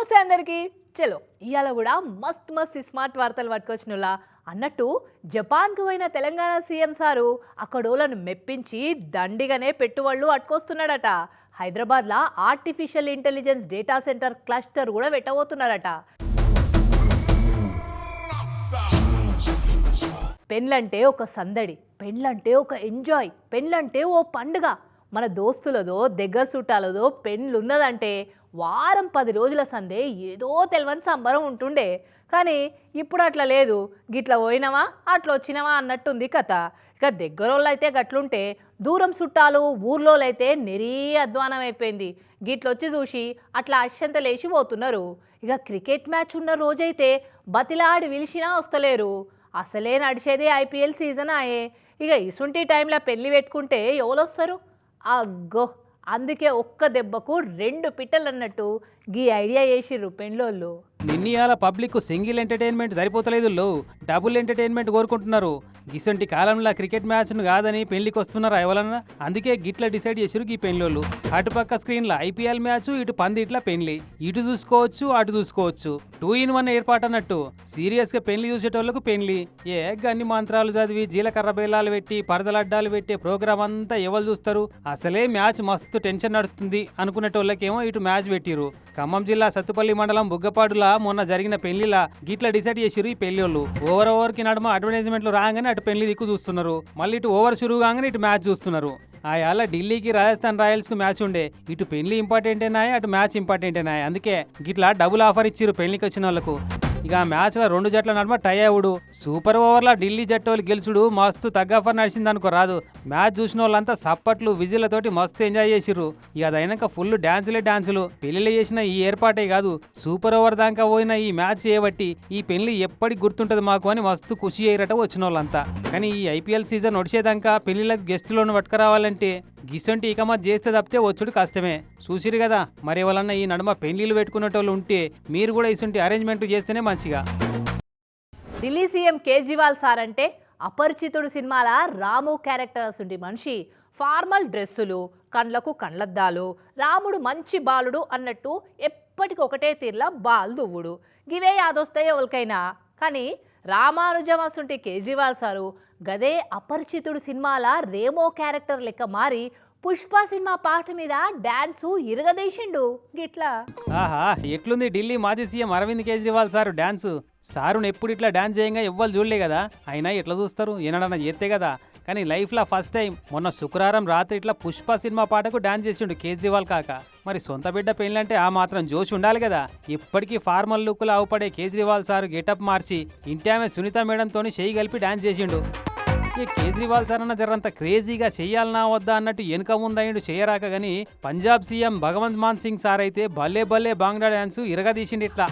నమస్తే అందరికీ. చలో ఇవాళ కూడా మస్త్ మస్త్ స్మార్ట్ వార్తలు పట్టుకొచ్చినలా అన్నట్టు జపాన్కు పోయిన తెలంగాణ సీఎం సారు అక్కడోళ్ళను మెప్పించి దండిగానే పెట్టుబడులు అట్టుకొస్తున్నాడట హైదరాబాద్లో artificial intelligence data center cluster కూడా పెట్టబోతున్నారట పెళ్ళంటే ఒక సందడి పెళ్ళంటే ఒక ఎంజాయ్ పెళ్ళంటే ఓ పండుగ. మన దోస్తులదో దగ్గర చుట్టాలదో పెళ్ళి ఉన్నదంటే వారం పది రోజుల సందే ఏదో తెలియని సంబరం ఉంటుండే. కానీ ఇప్పుడు అట్లా లేదు. గిట్ల పోయినావా? అట్లా వచ్చినావా అన్నట్టుంది కథ. ఇక దగ్గరోళ్ళు అయితే గట్లుంటే దూరం చుట్టాలు ఊర్లోలైతే నెరీ అధ్వానం అయిపోయింది గిట్లొచ్చి చూసి అట్లా అశ్యంత లేచి పోతున్నారు. ఇక క్రికెట్ మ్యాచ్ ఉన్న రోజైతే బతిలాడి పిలిచినా వస్తలేరు. అసలే నడిచేది ఐపీఎల్ సీజన్ ఆయే. ఇక ఇసుంటి టైంలో పెళ్ళి పెట్టుకుంటే ఎవరు వస్తారు అగ్గో! అందుకే ఒక్క దెబ్బకు రెండు పిట్టలు అన్నట్టు గీ ఐడియా చేసిర్రు పెండ్లోళ్ళు నిన్నయాల పబ్లిక్ సింగిల్ ఎంటర్టైన్మెంట్ సరిపోతలేదు లో డబుల్ ఎంటర్టైన్మెంట్ కోరుకుంటున్నారు. గిసంటి కాలంలో క్రికెట్ మ్యాచ్ను కాదని పెళ్ళికి వస్తున్నారు ఎవరన్నా? అందుకే గిట్ల డిసైడ్ చేసిరు ఈ పెళ్ళోళ్ళు అటుపక్క స్క్రీన్లో ఐపీఎల్ మ్యాచ్ ఇటు పందిట్ల పెళ్ళి ఇటు చూసుకోవచ్చు అటు చూసుకోవచ్చు. టూ ఇన్ వన్ ఏర్పాటు అన్నట్టు సీరియస్గా పెళ్ళి చూసేటోళ్ళకు పెళ్ళి ఏ గన్ని మంత్రాలు చదివి జీలకర్ర బేలాలు పెట్టి పరదలడ్డాలు పెట్టే ప్రోగ్రామ్ అంతా ఎవరు చూస్తారు? అసలే మ్యాచ్ మస్తు టెన్షన్ నడుస్తుంది అనుకునేటోళ్ళకేమో ఇటు మ్యాచ్ పెట్టిరు ఖమ్మం జిల్లా సత్తుపల్లి మండలం బుగ్గపాడులా మొన్న జరిగిన పెళ్ళిల గిట్ల డిసైడ్ చేసిరు ఈ పెళ్ళిళ్ళు ఓవర్ ఓవర్కి నడుమ అడ్వర్టైజ్మెంట్లు రాగానే అటు పెళ్ళి దిక్కు చూస్తున్నారు. మళ్ళీ ఇటు ఓవర్ షురువు కాగానే ఇటు మ్యాచ్ చూస్తున్నారు. ఆయాల ఢిల్లీకి రాజస్థాన్ రాయల్స్కు మ్యాచ్ ఉండే. ఇటు పెళ్ళి ఇంపార్టెంటేనాయి అటు మ్యాచ్ ఇంపార్టెంటేనాయి. అందుకే గిట్లా డబుల్ ఆఫర్ ఇచ్చిరు పెళ్ళికి వచ్చిన వాళ్ళకు ఇక ఆ మ్యాచ్లో రెండు జట్ల నడుమ టై అవుడు సూపర్ ఓవర్లో ఢిల్లీ జట్టు వాళ్ళు గెలుచుడు. మస్తు తగ్గఫర్ నడిచింది అనుకో రాదు. మ్యాచ్ చూసిన వాళ్ళంతా సప్పట్లు విజిల్లతోటి మస్తు ఎంజాయ్ చేసిర్రు. ఇక అది అయినాక ఫుల్ డాన్సులే డాన్సులు పెళ్ళిళ్ళు చేసిన ఈ ఏర్పాటే కాదు సూపర్ ఓవర్ దాకా పోయిన ఈ మ్యాచ్ చేయబట్టి ఈ పెళ్ళి ఎప్పటికి గుర్తుంటది మాకు అని మస్తు ఖుషి అయ్యారట వచ్చిన వాళ్ళంతా కానీ ఈ ఐపీఎల్ సీజన్ నడిచేదాకా పెళ్ళిళ్ళకి గెస్టులను పట్టుకురావాలంటే గిసొంటి ఇకమత్ చేస్తే తప్పితే వచ్చుడు కష్టమే. చూసిరు కదా మరి ఎవరన్నా ఈ నడుమ పెళ్ళిళ్ళు పెట్టుకునేటోళ్ళు ఉంటే మీరు కూడా ఇసుంటి అరేంజ్మెంట్ చేస్తేనే మంచిగా. ఢిల్లీ సీఎం కేజ్రీవాల్ సార్ అంటే అపరిచితుడు సినిమాల రాము క్యారెక్టర్ అసుంటి మనిషి. ఫార్మల్ డ్రెస్సులు కండ్లకు కండ్లద్దాలు రాముడు మంచి బాలుడు అన్నట్టు ఎప్పటికొకటే తీర్లా బాల్ దువ్వుడు. గివే యాదొస్తాయి ఎవరికైనా కానీ రామానుజం అసుంటి కేజ్రీవాల్ సారు గదే అపరిచితుడు సినిమాల రేమో క్యారెక్టర్ లెక్క మారి పుష్ప సినిమా పాట మీద డాన్సు ఇరగదీసిండు. గిట్లా. ఆహా ఎట్లుంది ఢిల్లీ మాజీ CM Arvind Kejriwal sir dance? సారును ఎప్పుడు ఇట్లా డాన్స్ చేయంగా ఎవ్వరు చూడలే కదా అయినా ఎట్లా చూస్తారు? ఏనాడన్నా చేస్తే కదా? కానీ లైఫ్లో ఫస్ట్ టైం. మొన్న శుక్రవారం రాత్రి ఇట్లా పుష్ప సినిమా పాటకు డాన్స్ చేసిండు కేజ్రీవాల్ కాక. మరి సొంత బిడ్డ పెళ్ళంటే ఆ మాత్రం జోష్ ఉండాలి కదా. ఇప్పటికీ ఫార్మల్ లుక్లో అవుపడే కేజ్రీవాల్ సార్ గెటప్ మార్చి ఇంటి ఆమె సునీత మేడంతో చేయి కలిపి డాన్స్ చేసిండు. కేజ్రీవాల్ సార్ అన్న జరంత క్రేజీగా చెయ్యాలనా వద్దా అన్నట్టు వెనుక ముందయ్యుడు చేయరాక గాని పంజాబ్ సీఎం భగవంత్ మాన్ సింగ్ సార్ అయితే భలే భలే బాంగ్లా డాన్స్ ఇరగదీసిండు ఇట్లా.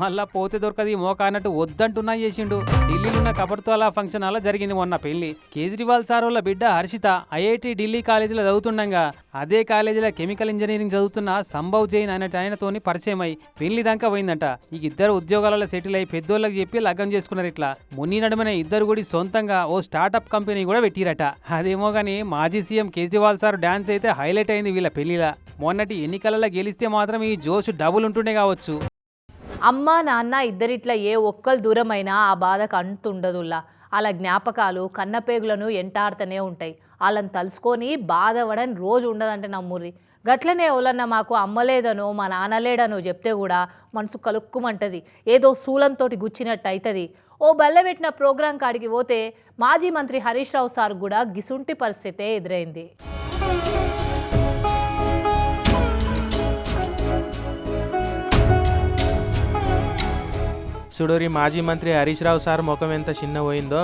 మళ్ళా పోతే దొరకది మోక అన్నట్టు వద్దంటున్నా చేసిండు. ఢిల్లీలో ఉన్న కబర్తోలా ఫంక్షన్ అలా జరిగింది మొన్న పెళ్ళి కేజ్రీవాల్ సార్ వాళ్ళ బిడ్డ హర్షిత ఐఐటి ఢిల్లీ కాలేజీలో చదువుతుండగా అదే కాలేజీలో కెమికల్ ఇంజనీరింగ్ చదువుతున్న సంభవ్ జైన్ అనే ఆయనతోని పరిచయం అయి పెళ్ళి దాకా పోయిందంట. ఈ ఇద్దరు ఉద్యోగాలలో సెటిల్ అయి పెద్దోళ్ళకి చెప్పి లగ్గం చేసుకున్నారు ఇట్లా. మున్ని నడుమనే ఇద్దరు కూడా సొంతంగా ఓ స్టార్టప్ కంపెనీ కూడా పెట్టిరట. అదేమో కానీ మాజీ సీఎం కేజ్రీవాల్ సార్ డాన్స్ అయితే హైలైట్ అయింది వీళ్ళ పెళ్ళిలా మొన్నటి ఎన్నికలలో గెలిస్తే మాత్రం ఈ జోష్ డబుల్ ఉంటుండే కావచ్చు. అమ్మ నాన్న ఇద్దరిట్లా ఏ ఒక్కరు దూరమైనా ఆ బాధకు అంటుండదుల్లా వాళ్ళ జ్ఞాపకాలు కన్నపేగులను ఎంటాడుతూనే ఉంటాయి. వాళ్ళని తలుసుకొని బాధపడని రోజు ఉండదంటే నమ్ముర్రి గట్లనే ఎవరన్నా మాకు అమ్మలేదనో మా నాన్నలేడనో చెప్తే కూడా మనసు కలుక్కుమంటది. ఏదో శూలంతో గుచ్చినట్టు అవుతుంది ఓ బెల్లబెట్టిన ప్రోగ్రాం కాడికి పోతే మాజీ మంత్రి హరీష్ రావు సార్ కూడా గిసుంటి పరిస్థితే ఎదురైంది. సుడూరి మాజీ మంత్రి హరీష్ రావు సార్ ముఖం ఎంత చిన్న పోయిందో.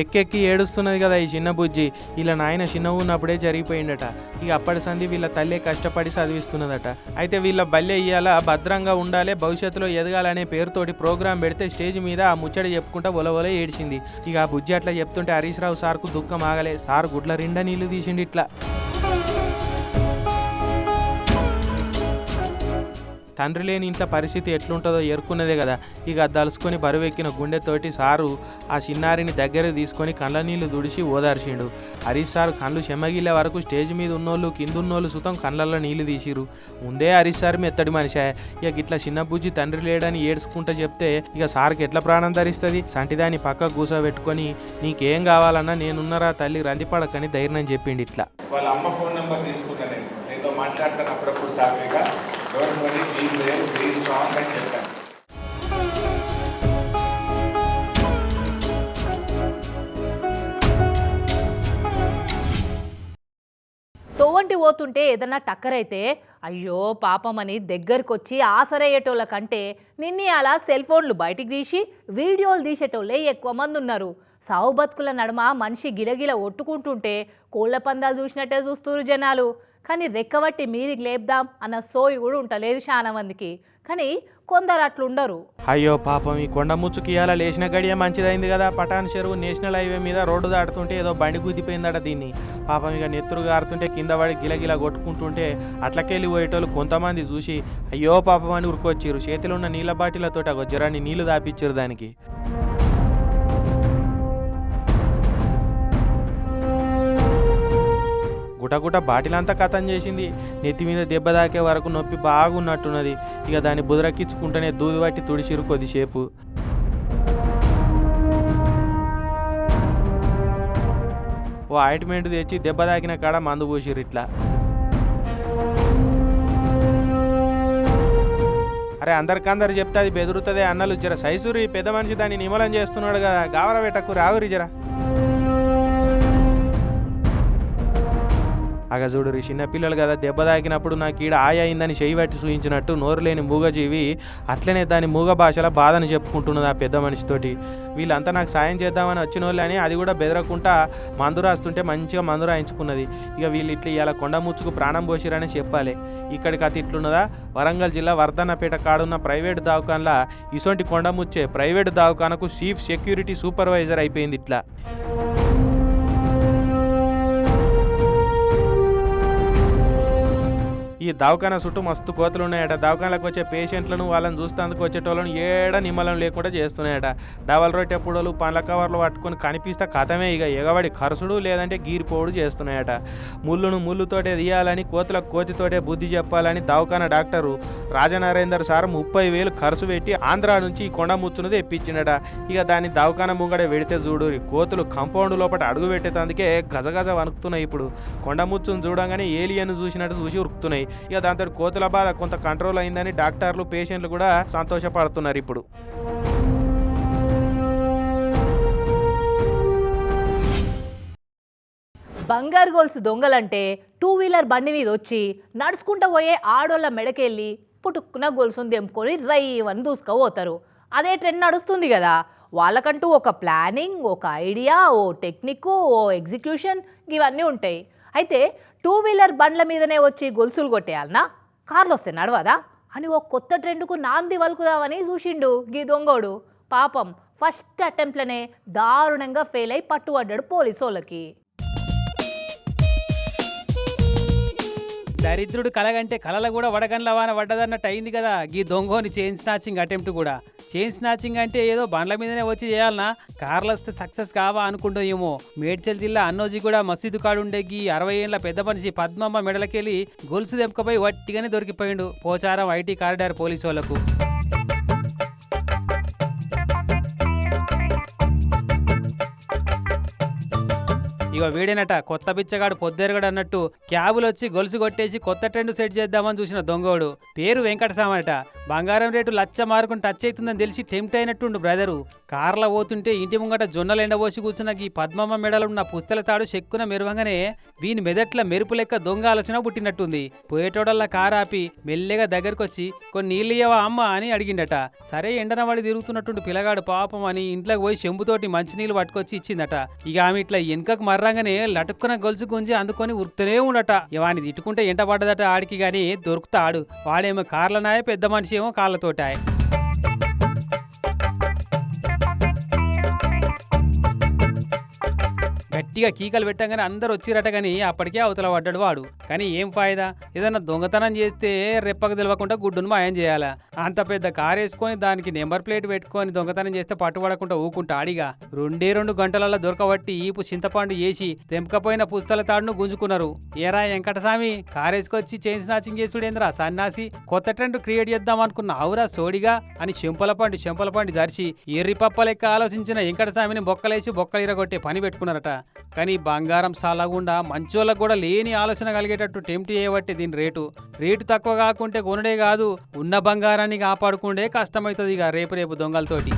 ఎక్కెక్కి ఏడుస్తున్నది కదా ఈ చిన్న బుజ్జి. ఇలా నాయన చిన్న ఉన్నప్పుడే జరిగిపోయిందట ఇక అప్పటి సంధి వీళ్ళ తల్లే కష్టపడి చదివిస్తున్నదట. అయితే వీళ్ళ బల్లె ఇయ్యాల భద్రంగా ఉండాలి భవిష్యత్తులో ఎదగాలనే పేరుతోటి ప్రోగ్రాం పెడితే స్టేజ్ మీద ఆ ముచ్చట చెప్పుకుంటా ఒలవొల ఏడ్చింది. ఇక ఆ బుజ్జి అట్లా చెప్తుంటే హరీష్ రావు సార్కు దుఃఖం ఆగలే. సార్ గుడ్ల రిండా నీళ్ళు తీసిండి ఇట్లా. తండ్రి లేని ఇంట్లో పరిస్థితి ఎట్లుంటుందో ఎరుకున్నదే కదా. ఇక దలుచుకొని బరువెక్కిన గుండెతోటి సారు ఆ చిన్నారిని దగ్గర తీసుకొని కళ్ళ నీళ్ళు దుడిచి ఓదార్చిండు. హరీష్ సార్ కళ్ళు చెమ్మగిల్లే వరకు స్టేజ్ మీద ఉన్నోళ్ళు కింద ఉన్నోళ్ళు సుతం కళ్ళల్లో నీళ్ళు తీసిరు ముందే హరీష్ సార్ మెత్తడి మనిషే. ఇక ఇట్లా చిన్న బుజ్జి తండ్రి లేడని ఏడ్చుకుంటా చెప్తే ఇక సార్కి ఎట్లా ప్రాణం ధరిస్తుంది? సంటిదాని పక్క కూసోబెట్టుకొని నీకేం కావాలన్నా నేనున్నరా తల్లి రందిపడకని ధైర్యం చెప్పిండు ఇట్లా. వాళ్ళ అమ్మ ఫోన్ నెంబర్ తీసుకుంటాను నీతో మాట్లాడతాను అప్పుడప్పుడు సాఫీగా don't worry be be strong అని చెప్పాను తోవంటి పోతుంటే ఏదన్నా టక్కరైతే అయ్యో పాపమని దగ్గరకు వచ్చి ఆసరయ్యేటోళ్ళ కంటే నిన్ని అలా సెల్ ఫోన్లు బయటికి తీసి వీడియోలు తీసేటోళ్ళే ఎక్కువ మంది ఉన్నారు సావు బతుకుల నడుమ మనిషి గిలగిల ఒట్టుకుంటుంటే కోళ్ళ పందాలు చూసినట్టే చూస్తున్నారు జనాలు. కానీ రెక్కబట్టి మీదికి లేపుదాం అన్న సోయి కూడా ఉంటలేదు చాలా మందికి కానీ కొందరు అట్లుండరు. అయ్యో పాపం ఈ కొండ ముచ్చుకి ఇలా లేచిన గడియ మంచిదైంది కదా. పటాన్ చెరువు నేషనల్ హైవే మీద రోడ్డు దాటుతుంటే ఏదో బండి గుద్దిపోయిందట దీన్ని. పాపం ఇక నెత్తురు గారుతుంటే కింద పడి గిలగిల కొట్టుకుంటుంటే అట్లకెళ్ళి పోయేటోళ్ళు కొంతమంది చూసి అయ్యో పాపం అని ఉరుకొచ్చిర్రు చేతిలో ఉన్న నీళ్ళ బాటిలతో ఒక జ్వరాన్ని నీళ్ళు దాపిచ్చారు దానికి. గుటగుట బాటిలంతా కథం చేసింది. నెత్తి మీద దెబ్బ తాకే వరకు నొప్పి బాగున్నట్టున్నది. ఇక దాన్ని బుదరక్కించుకుంటేనే దూది పట్టి తుడిచిరు కొద్దిసేపు. ఓ ఆయింట్మెంట్ తెచ్చి దెబ్బ తాకిన కాడ మందు పోసిర్రు ఇట్లా. అరే అందరికందరు చెప్తే అది బెదురుతుంది అన్నలు. జర సైసూరి పెద్ద మనిషి దాన్ని నిమలం చేస్తున్నాడు కదా. గావర పెట్టకు రావురి జర. అగ చూడు చిన్నపిల్లలు కదా దెబ్బ తాకినప్పుడు నాకు ఈడ ఆయ అయిందని చెయ్యి పట్టి సూచించినట్టు నోరు లేని మూగజీవి అట్లనే దాని మూగ భాషల బాధను చెప్పుకుంటున్నది ఆ పెద్ద మనిషితోటి. వీళ్ళంతా నాకు సాయం చేద్దామని వచ్చిన వాళ్ళు అని అది కూడా బెదరకుండా మందు రాస్తుంటే మంచిగా మందు రాయించుకున్నది. ఇక వీళ్ళు ఇట్లా ఇలా కొండ ముచ్చుకు ప్రాణం పోసిరని చెప్పాలి. ఇక్కడికి అతి ఇట్లున్నదా? వరంగల్ జిల్లా వర్ధన్నపేట కాడున్న ప్రైవేట్ దవాఖాన్లా ఇసొంటి కొండముచ్చే ప్రైవేట్ దవాఖానకు చీఫ్ సెక్యూరిటీ సూపర్వైజర్ అయిపోయింది ఇట్లా. ఈ దవాఖానా చుట్టూ మస్తు కోతలు ఉన్నాయట. దవాఖానలకు వచ్చే పేషెంట్లను వాళ్ళని చూస్తేందుకు వచ్చేటోళ్ళను ఏడ నిమ్మలం లేకుండా చేస్తున్నాయట. డబల్ రొట్టె పుడలు పండ్ల కవర్లు పట్టుకొని కనిపిస్తే కథమే ఇక. ఎగబడి ఖర్చుడు లేదంటే గీరిపోవుడు చేస్తున్నాయట. ముళ్ళును ముళ్ళుతోటే తీయాలని కోతల కోతితోటే బుద్ధి చెప్పాలని దవాఖాన డాక్టరు రాజనరేందర్ సార్ ముప్పై వేలు ఖర్చు పెట్టి ఆంధ్రా నుంచి ఈ కొండ ముచ్చును తెప్పించినట. ఇక దాన్ని దవాఖాన ముంగడ వెడితే చూడు కోతులు కంపౌండ్ లోపల అడుగు పెట్టేందుకే గజగజ వణుకుతున్నాయి ఇప్పుడు. కొండ ముచ్చును చూడంగానే ఏలియన్ చూసినట్టు చూసి ఉరుకుతున్నాయి. ఇక దాంతో కోతుల బాధ కొంత కంట్రోల్ అయిందని డాక్టర్లు పేషెంట్లు కూడా సంతోషపడుతున్నారు ఇప్పుడు. బంగారు గోల్స్ దొంగలంటే టూ వీలర్ బండి మీద వచ్చి నడుచుకుంటూ పోయే ఆడోళ్ళ మెడకెళ్ళి పుటుక్కున గొలుసును తెంపుకొని రైవని దూసుకపోతారు. అదే ట్రెండ్ నడుస్తుంది కదా. వాళ్ళకంటూ ఒక ప్లానింగ్ ఒక ఐడియా ఓ టెక్నిక్ ఓ ఎగ్జిక్యూషన్ ఇవన్నీ ఉంటాయి. అయితే టూ వీలర్ బండ్ల మీదనే వచ్చి గొలుసులు కొట్టేయాలనా? కార్లు వస్తే నడవదా? అని ఓ కొత్త ట్రెండ్కు నాంది వలుకుదామని చూసిండు గీ దొంగోడు. పాపం ఫస్ట్ అటెంప్ట్లనే దారుణంగా ఫెయిల్ అయి పట్టుబడ్డాడు పోలీసు వాళ్ళకి దరిద్రుడు కలగంటే కలల కూడా వడగండ్ల వాన పడ్డదన్నట్టు అయింది కదా. ఈ దొంగోని చైన్ స్నాచింగ్ అటెంప్ట్ కూడా. చైన్ స్నాచింగ్ అంటే ఏదో బండ్ల మీదనే వచ్చి చేయాలనా? కార్లు వస్తే సక్సెస్ కావా అనుకుంటాయేమో మేడ్చల్ జిల్లా అన్నోజీ కూడా మసీదు కాడుండే గీ అరవై ఏళ్ళ పెద్ద మనిషి పద్మమ్మ మెడలకెళ్ళి గొలుసు దెబ్బకపోయి వట్టిగానే దొరికిపోయిండు పోచారం ఐటీ కారిడార్ పోలీసు వాళ్ళకు ఇక వీడేనట కొత్త బిచ్చగాడు పొద్దెరగడు అన్నట్టు క్యాబులు వచ్చి గొలుసు కొట్టేసి కొత్త ట్రెండ్ సెట్ చేద్దామని చూసిన దొంగోడు. పేరు వెంకటసామట బంగారం రేటు లచ్చ మార్కుని టచ్ అవుతుందని తెలిసి టెంప్ట్ అయినట్టుండు బ్రదరు. కార్ల పోతుంటే ఇంటి ముంగట జొన్నలు ఎండబోసి కూర్చున్న ఈ పద్మమ్మ మెడలున్న పుస్తల తాడు చెక్కున మెరువంగానే వీని మెదట్ల మెరుపు లెక్క దొంగ ఆలోచన పుట్టినట్టుంది. పోయేటోడల్లా కారు ఆపి మెల్లగా దగ్గరకొచ్చి కొన్ని నీళ్ళు ఇయ్యవా అమ్మ? అని అడిగిండట. సరే ఎండన పడి తిరుగుతున్నట్టుండు పిల్లగాడు పాపం అని ఇంట్లోకి పోయి చెంబుతోటి మంచినీళ్ళు పట్టుకొచ్చి ఇచ్చిందట. ఇక ఆమె ఇట్లా వెనుకకు మర్రా మర్రంగానే లటుక్కున గొలుసు గుంజి అందుకొని ఉరుకుతూనే ఉండట ఇక తిట్టుకుంటే ఎంట పడ్డదట ఆడికి గాని దొరుకుతాడు. వాడేమో కార్లనాయ పెద్ద మనిషి ఏమో కాళ్ళతోటాయ. గట్టిగా కీకలు పెట్టగానే అందరు వచ్చిరట కానీ అప్పటికే అవతల పడ్డాడు వాడు. కానీ ఏం ఫాయిదా? ఏదన్నా దొంగతనం చేస్తే రెప్పకు తెలియకుండా గుడ్డును మాయం చేయాలా? అంత పెద్ద కారు వేసుకొని దానికి నెంబర్ ప్లేట్ పెట్టుకొని దొంగతనం చేస్తే పట్టుబడకుండా ఊకుంటా ఆడిగా. రెండే రెండు గంటలలో దొరకబట్టి ఈపు చింతపండు వేసి తెంపకపోయిన పుస్తల తాడును గుంజుకున్నారు. ఏరా వెంకటస్వామి కారేసుకొచ్చి చైన్ స్నాచింగ్ చేసుడేంద్రా సన్నాసి? కొత్త ట్రెండ్ క్రియేట్ చేద్దాం అనుకున్న ఆవురా సోడిగా? అని చెంపలపండి చెంపలపండి జరిచి ఎర్రి పప్ప లెక్క ఆలోచించిన వెంకటస్వామిని బొక్కలేసి బొక్కలు ఇరగొట్టే పని పెట్టుకున్నారట. కానీ బంగారం సాలగుండా మంచోళ్ళకు కూడా లేని ఆలోచన కలిగేటట్టు టెంప్ట్ చేయబట్టి దీని రేటు. రేటు తక్కువ కాకుంటే కొనుడే కాదు ఉన్న బంగారాన్ని కాపాడుకుండే కష్టమవుతుంది ఇక రేపు రేపు దొంగలతోటి.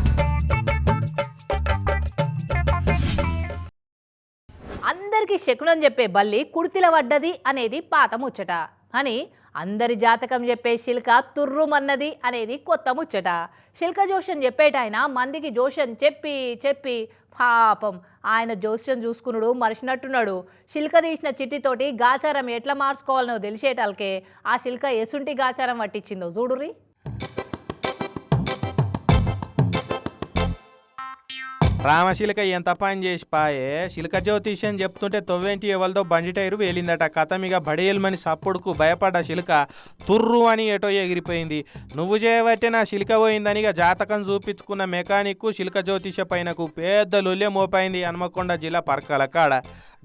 అందరికీ శకునం చెప్పే బల్లి కుడితిల పడ్డది అనేది పాత ముచ్చట. అని అందరి జాతకం చెప్పే శిల్క తుర్రుమన్నది అనేది కొత్త ముచ్చట. శిల్క జోషన్ చెప్పేటాయన మందికి జోషన్ చెప్పి చెప్పి పాపం. ఆయన జోస్యం చూసుకున్నాడు మరిచినట్టున్నాడు. శిల్క తీసిన చిట్టితోటి గాచారం ఎట్లా మార్చుకోవాలనో తెలిసేటాలకే ఆ శిల్క ఎసుంటి గాచారం పట్టించిందో చూడుర్రి. రామశిలక ఎంత పని చేసి పాయే. శిలక అని చెప్తుంటే తొవ్వేంటి ఎవరితో బండి టైరు వేలిందట. కథమిగా బడేయల్మని సప్పుడుకు భయపడ్డ శిలక తుర్రు అని ఎటో ఎగిరిపోయింది. నువ్వు చేయబట్టే నా శిలక పోయిందని ఇక జాతకం చూపించుకున్న మెకానిక్ శిలక జ్యోతిష పైనకు పెద్ద లొల్లె మోపైంది హన్మకొండ జిల్లా పరకాల కాడ.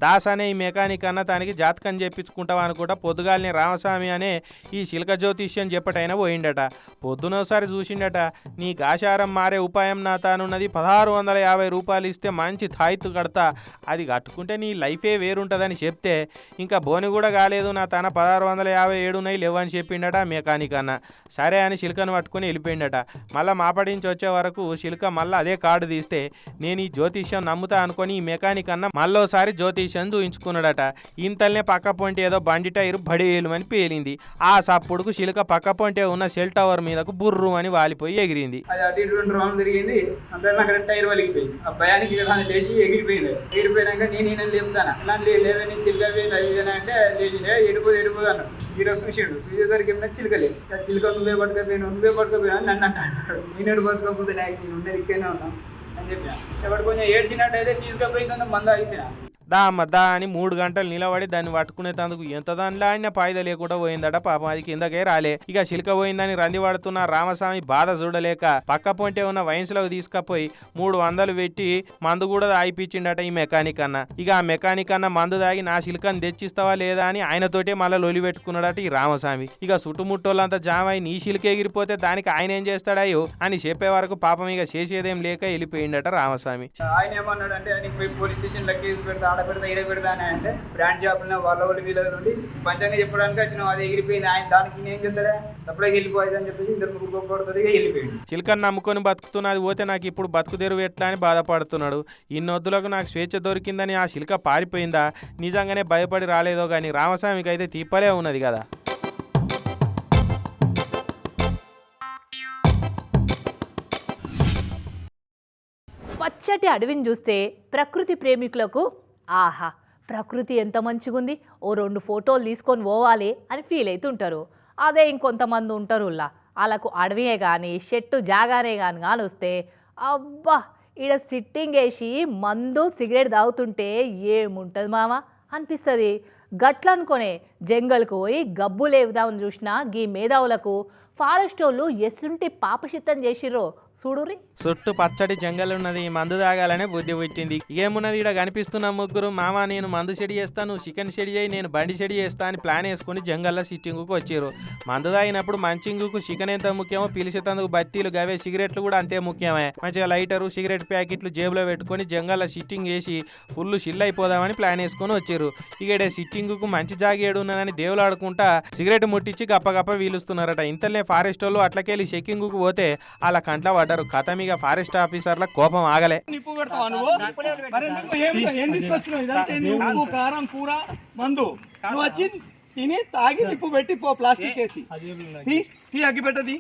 దాస్ అనే ఈ మెకానిక్ అన్న తనకి జాతకం చెప్పించుకుంటాం అనుకుంటా పొద్దుగాలిని రామస్వామి అనే ఈ శిల్క జ్యోతిష్యం చెప్పటైనా పోయిండట. పొద్దునోసారి చూసిండట నీ గాశారం మారే ఉపాయం నా తానున్నది పదహారు వందల యాభై రూపాయలు ఇస్తే మంచి తాయిత్తు కడతా. అది కట్టుకుంటే నీ లైఫే వేరుంటుందని చెప్తే ఇంకా బోని కూడా కాలేదు నా తన పదహారు వందల యాభై ఏడు ఉన్నాయి లేవని చెప్పిండట మెకానిక్ అన్న. సరే అని శిల్కను పట్టుకొని వెళ్ళిపోయిండట. మళ్ళీ మాపడించి వచ్చే వరకు శిల్క మళ్ళీ అదే కార్డు తీస్తే నేను ఈ జ్యోతిష్యం నమ్ముతా అనుకొని ఈ మెకానిక్ అన్న మళ్ళోసారి పొజిషన్ చూయించుకున్నాడట ఇంతల్నే పక్క పొంటి ఏదో బండి టైరు బడేలుమని పేలింది. ఆ సప్పుడుకు చిలుక పక్క పొంటే ఉన్న సెల్ టవర్ మీదకు బుర్రు అని వాలిపోయి ఎగిరింది. టైర్ వలిగిపోయింది. ఆ భయానికి లేచి ఎగిరిపోయింది. ఎగిరిపోయినాక నేను ఈయన లేపుతాను? నన్ను లేదని చిలుక పోయింది అంటే లేచిండే ఎడిపోదు ఎడిపోదు అన్నాడు. చూసిండు. చూసేసరికి ఏమన్నా చిలుకలే చిలుక నువ్వే పట్టుకపోయినా నువ్వే పట్టుకపోయినా నన్ను అంటాడు. నేను పట్టుకోకపోతే నాకు నేను ఉండేది ఇక్కడనే ఉన్నాను అని చెప్పిన. ఎవరు కొంచెం ఏడ్చినట్టయితే తీసుకపోయిందని మంద ఇచ్చిన దా అమ్మ దా అని మూడు గంటలు నిలబడి దాన్ని పట్టుకునేటందుకు ఎంత దానిలో ఆయన పాయిద లేకుండా పోయిందట పాపం. అది కిందకే రాలే. ఇక చిలుక పోయిందని రంది పడుతున్న రామస్వామి బాధ చూడలేక పక్క పొంటే ఉన్న వయసులోకి తీసుకపోయి మూడు వందలు పెట్టి మందు కూడా తాగిపించిండట ఈ మెకానిక్ అన్న. ఇక ఆ మెకానిక్ అన్న మందు తాగి నా చిలుకని తెచ్చిస్తావా లేదా అని ఆయనతోటే మళ్ళీ లొలి పెట్టుకున్నాడట ఈ రామస్వామి. ఇక చుట్టుముట్టోళ్ళంతా జామ అయి నీ చిలుక ఎగిరిపోతే దానికి ఆయన ఏం చేస్తాడయ్యో అని చెప్పే వరకు పాపం ఇక చేసేదేం లేక వెళ్ళిపోయిండట రామస్వామి. ఆయన ఏమన్నాడంటే పోలీస్ స్టేషన్లో కేసు పెడతా ఆడ పెడతా ఈడ పెడతా అని అంటే బ్రాంచ్ షాపులో వాళ్ళ వాళ్ళు వీళ్ళ నుండి పంచంగా చెప్పడానికి వచ్చిన అది ఎగిరిపోయింది. ఆయన దానికి ఏం చెప్తాడా? సప్లైకి వెళ్ళిపోయేది అని చెప్పేసి ఇద్దరు ముగ్గురు గొప్ప వెళ్ళిపోయింది చిలుకని నమ్ముకొని బతుకుతున్నది పోతే నాకు ఇప్పుడు బతుకు తెరువు ఎట్లా అని బాధపడుతున్నాడు. ఇన్నొద్దులకు నాకు స్వేచ్ఛ దొరికిందని ఆ చిలుక పారిపోయిందా? నిజంగానే భయపడి రాలేదో కానీ రామస్వామికి అయితే తిప్పలే ఉన్నది కదా. పచ్చటి అడవిని చూస్తే ప్రకృతి ప్రేమికులకు ఆహా ప్రకృతి ఎంత మంచిగుంది. ఓ రెండు ఫోటోలు తీసుకొని పోవాలి అని ఫీల్ అవుతుంటారు అదే ఇంకొంతమంది ఉంటారులా వాళ్ళకు అడవియే కానీ చెట్టు జాగానే కానీ కానీ వస్తే అబ్బా ఈడ సిట్టింగ్ వేసి మందు సిగరెట్ తాగుతుంటే ఏముంటుంది మామ? అనిపిస్తుంది. గట్లనుకొనే జంగల్కు పోయి గబ్బు లేవుదామని చూసినా గీ మేధావులకు ఫారెస్ట్ వాళ్ళు ఎసుంటి పాపశిత్తం చేసిర్రో. చూడురి చుట్టూ పచ్చడి జంగల్ ఉన్నది మందు తాగాలనే బుద్ధి పుట్టింది. ఏమున్నది ఇక్కడ కనిపిస్తున్న ముగ్గురు మామ నేను మందు చెడి చేస్తాను చికెన్ చెడి చేయి నేను బండి చెడి చేస్తా అని ప్లాన్ వేసుకుని జంగల్లో సిట్టింగుకు వచ్చారు. మందు తాగినప్పుడు మంచింగుకు చికెన్ ఎంత ముఖ్యమో పిలిచేతందుకు బత్తీలు గవే సిగరెట్లు కూడా అంతే ముఖ్యమే. మంచిగా లైటరు సిగరెట్ ప్యాకెట్లు జేబులో పెట్టుకొని జంగల్లో సిట్టింగ్ చేసి ఫుల్ షిల్ అయిపోదామని ప్లాన్ వేసుకొని వచ్చారు. ఇక సిట్టింగుకు మంచి జాగేడు ఉన్నదని దేవులాడుకుంటా సిగరెట్ ముట్టించి గప్ప గప్ప వీలుస్తున్నారట. ఇంతలే ఫారెస్ట్ వాళ్ళు అట్లకెళ్ళి చెక్కింగుకు పోతే వాళ్ళ కంట్ల పడ్డారు కథమిగా ఫారెస్ట్ ఆఫీసర్ల కోపం ఆగలే. కారం కూర మందు. నువ్వు వచ్చి తిని తాగి నిప్పు పెట్టి పో ప్లాస్టిక్ వేసి. అగ్గి పెట్టది అగ్గిపెట్టది.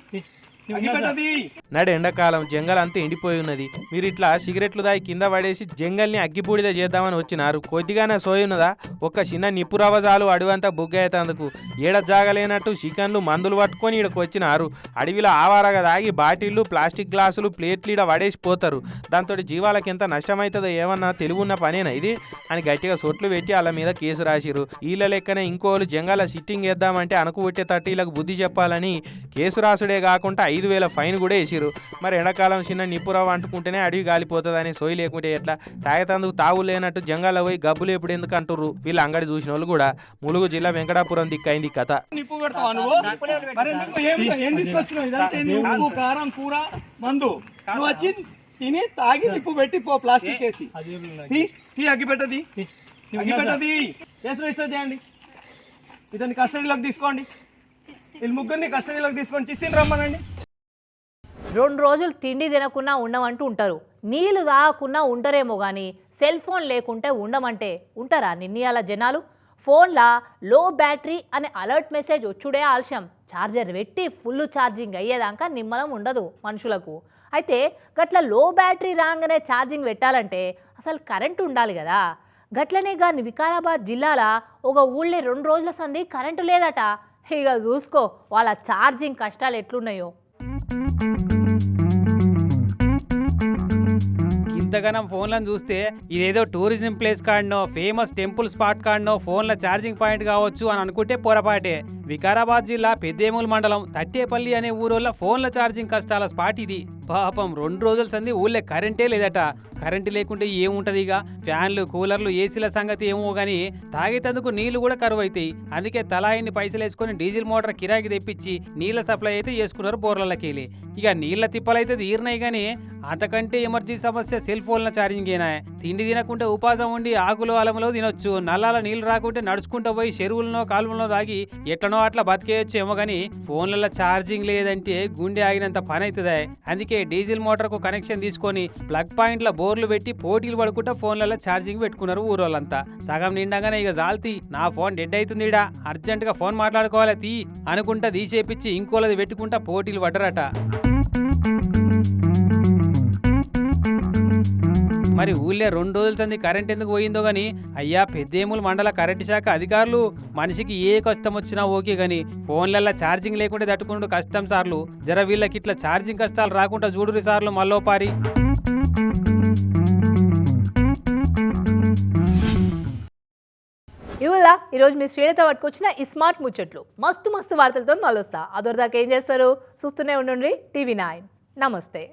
నాడు ఎండాకాలం జంగల్ అంతా ఎండిపోయి ఉన్నది. మీరు ఇట్లా సిగరెట్లు దాయి కింద పడేసి జంగల్ని అగ్గిపూడిద చేద్దామని వచ్చినారు. కొద్దిగానే సోయి ఉన్నదా? ఒక చిన్న నిప్పు రవజాలు అడవంతా బుగ్గయ్యేందుకు ఏడ జాగలేనట్టు చికెన్లు మందులు పట్టుకొని ఇక్కడికి వచ్చినారు. అడవిలో ఆవారగా దాగి బాటిళ్ళు ప్లాస్టిక్ గ్లాసులు ప్లేట్లు ఇడ పడేసి పోతారు. దాంతో జీవాలకు ఎంత నష్టమవుతుందో ఏమన్నా తెలివున్న పనేనా ఇది? అని గట్టిగా సొట్లు పెట్టి వాళ్ళ మీద కేసు రాసిరు వీళ్ళ లెక్కనే ఇంకోళ్ళు జంగాల సిట్టింగ్ వేద్దామంటే అనుకు కొట్టేటట్టు వీళ్ళకి బుద్ధి చెప్పాలని కేసు రాసుడే కాకుండా ఐదు వేల ఫైన్ కూడా వేసిరు మరి ఎండాకాలం చిన్న నిప్పురవ అంటుకుంటేనే అడవి గాలిపోతుందని సోయి లేకుంటే ఎట్లా? తాగేతందుకు తావు లేనట్టు జంగాల పోయి గబ్బులు ఎప్పుడు ఎందుకు అంటుర్రు? వీళ్ళు అంగడి చూసిన వాళ్ళు కూడా. ములుగు జిల్లా వెంకటాపురం దిక్కైంది కథ. మందు. వచ్చి తిని తాగి నిప్పు పెట్టి పో ప్లాస్టిక్ వేసి. తీ తీ అగ్గి పెట్టది. అగ్గి పెట్టది. కేసు రిజిస్టర్ చేయండి. ఇతన్ని కస్టడీలోకి తీసుకోండి. వీళ్ళు ముగ్గురిని కస్టడీలోకి తీసుకొని చిస్తిని రమ్మనండి. రెండు రోజులు తిండి తినకుండా ఉండమంటూ ఉంటారు. నీళ్ళు తాగకుండా ఉండరేమో కానీ సెల్ ఫోన్ లేకుంటే ఉండమంటే ఉంటారా నిన్నయాల జనాలు? ఫోన్లా లో బ్యాటరీ అనే అలర్ట్ మెసేజ్ వచ్చుడే ఆలస్యం. ఛార్జర్ పెట్టి ఫుల్ ఛార్జింగ్ అయ్యేదాకా నిమ్మలం ఉండదు మనుషులకు. అయితే గట్ల లో బ్యాటరీ రాగానే ఛార్జింగ్ పెట్టాలంటే అసలు కరెంటు ఉండాలి కదా గట్లనే కానీ వికారాబాద్ జిల్లాల ఒక ఊళ్ళో రెండు రోజుల సంది కరెంటు లేదట. ఇక చూసుకో వాళ్ళ ఛార్జింగ్ కష్టాలు ఎట్లున్నాయో. ఇంతగానం ఫోన్లను చూస్తే ఇదేదో టూరిజం ప్లేస్ కాడనో ఫేమస్ టెంపుల్ స్పాట్ కాడనో ఫోన్ల ఛార్జింగ్ పాయింట్ కావచ్చు అని అనుకుంటే పొరపాటే. వికారాబాద్ జిల్లా పెద్దేముల్ మండలం తట్టేపల్లి అనే ఊరోళ్ళ ఫోన్ల ఛార్జింగ్ కష్టాల స్పాట్ ఇది. పాపం రెండు రోజుల సంది ఊళ్ళే కరెంటే లేదట. కరెంటు లేకుంటే ఏముంటది ఇక ఫ్యాన్లు కూలర్లు ఏసీల సంగతి ఏమో గానీ తాగేటందుకు నీళ్ళు కూడా కరువు అవుతాయి అందుకే తలాయిని పైసలు వేసుకొని డీజిల్ మోటార్ కిరాకి తెప్పించి నీళ్ళ సప్లై అయితే చేసుకున్నారు బోర్లకి ఇక నీళ్ళ తిప్పలైతే తీరినాయి కానీ అంతకంటే ఎమర్జెన్సీ సమస్య సెల్ ఫోన్ల ఛార్జింగ్ అయినా తిండి తినకుంటే ఉపాసం ఉండి ఆకులు అలములో తినొచ్చు. నల్లాల నీళ్ళు రాకుంటే నడుచుకుంటూ పోయి చెరువులనో కాలువలో దాగి ఎట్లనో అట్లా బతికేయచ్చు ఏమో కానీ ఫోన్లలో ఛార్జింగ్ లేదంటే గుండె ఆగినంత పని అవుతుంది అందుకే డీజిల్ మోటార్కు కనెక్షన్ తీసుకొని ప్లగ్ పాయింట్ల బోర్లు పెట్టి పోటీలు పడుకుంటా ఫోన్లలో ఛార్జింగ్ పెట్టుకున్నారు ఊరోళ్ళంతా. సగం నిండాగానే ఇక జాల్తి నా ఫోన్ డెడ్ అవుతుందిడా అర్జెంటుగా ఫోన్ మాట్లాడుకోవాలి తీ అనుకుంటా తీసేపిచ్చి ఇంకోలది పెట్టుకుంటా పోటీలు పడ్డరట. మరి ఊళ్ళో రెండు రోజుల సంది కరెంట్ ఎందుకు పోయిందో గాని అయ్యా పెద్దేముల మండల కరెంటు శాఖ అధికారులు మనిషికి ఏ కష్టం వచ్చినా ఓకే గాని ఫోన్లల్ల ఛార్జింగ్ లేకుంటే తట్టుకుంటూ కష్టం సార్లు. జర వీళ్ళకి ఇట్లా ఛార్జింగ్ కష్టాలు రాకుండా చూడురి సార్లు మల్లోపారి. పారి ఇవాళ ఈరోజు మీ శ్రేణితో పట్టుకొచ్చిన ఈ స్మార్ట్ ముచ్చట్లు. మస్తు మస్తు వార్తలతో మళ్ళొస్తా. అదొరదాకా ఏం చేస్తారు? చూస్తూనే ఉండండి టీవీ నైన్. నమస్తే.